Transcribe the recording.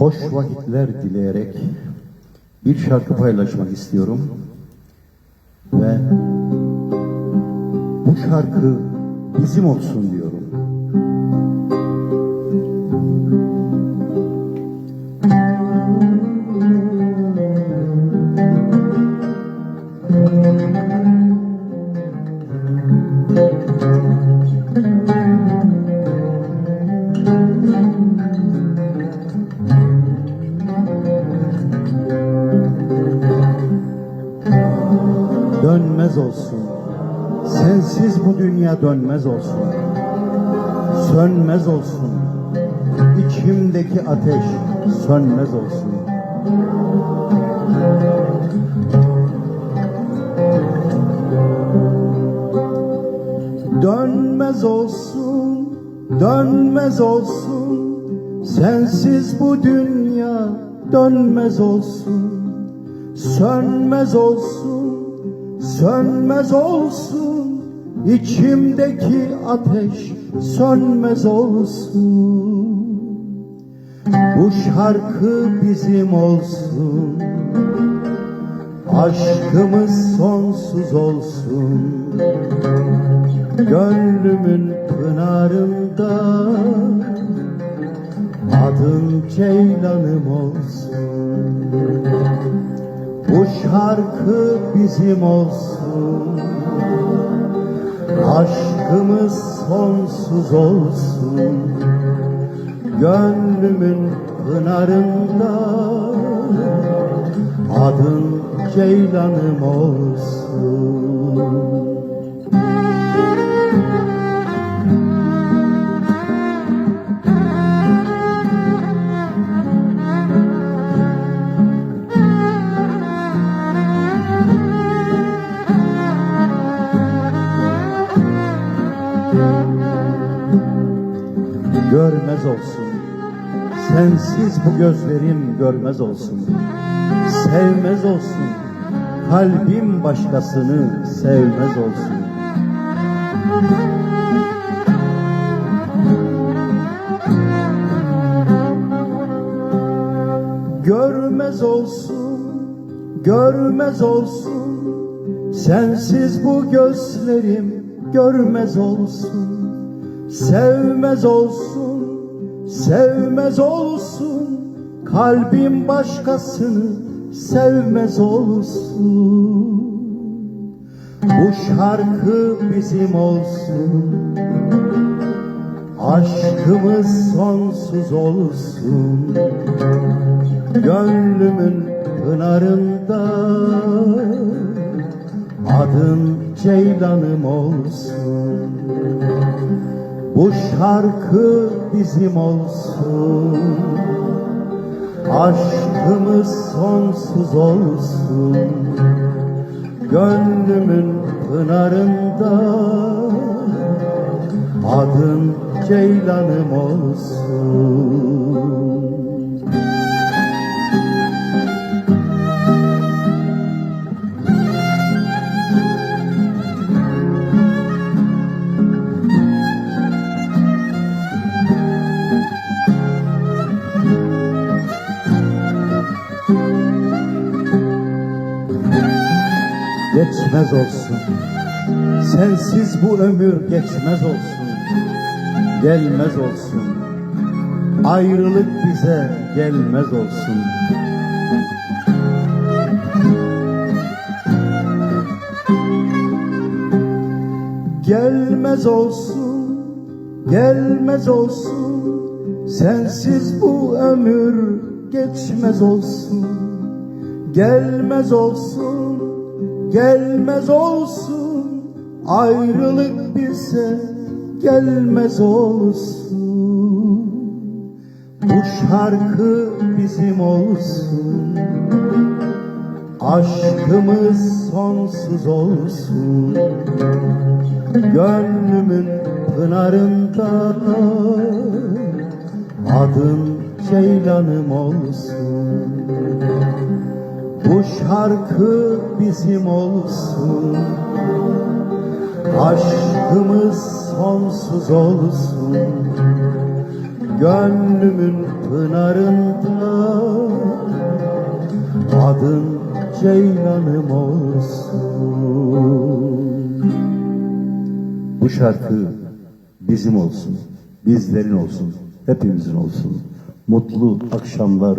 hoş vakitler dileyerek bir şarkı paylaşmak istiyorum. Ve bu şarkı bizim olsun diyorum. Dönmez olsun. Sensiz bu dünya dönmez olsun. Sönmez olsun. İçimdeki ateş sönmez olsun. Dönmez olsun, dönmez olsun. Sensiz bu dünya dönmez olsun. Sönmez olsun, sönmez olsun. İçimdeki ateş sönmez olsun. Bu şarkı bizim olsun. Aşkımız sonsuz olsun. Gönlümün pınarında adın Ceylanım olsun. Bu şarkı bizim olsun. Aşkımız sonsuz olsun. Gönlümün pınarında adın Ceylanım olsun. Görmez olsun. Sensiz bu gözlerim görmez olsun. Sevmez olsun. Kalbim başkasını sevmez olsun. Görmez olsun, görmez olsun. Sensiz bu gözlerim görmez olsun. Sevmez olsun, sevmez olsun. Kalbim başkasını sevmez olsun. Bu şarkı bizim olsun. Aşkımız sonsuz olsun. Gönlümün pınarında adın Ceylanım olsun. Bu şarkı bizim olsun. Aşkımız sonsuz olsun. Gönlümün pınarında Adın Ceylanım olsun geçmez olsun. Sensiz bu ömür geçmez olsun. Gelmez olsun. Ayrılık bize gelmez olsun. Gelmez olsun, gelmez olsun. Sensiz bu ömür geçmez olsun. Gelmez olsun, gelmez olsun ayrılık bize gelmez olsun. Bu şarkı bizim olsun. Aşkımız sonsuz olsun. Gönlümün pınarında adın Ceylanım olsun bu şarkı bizim olsun. Aşkımız sonsuz olsun. Gönlümün pınarında Adın Ceylanım olsun. Bu şarkı bizim olsun Bizlerin olsun Hepimizin olsun. Mutlu akşamlar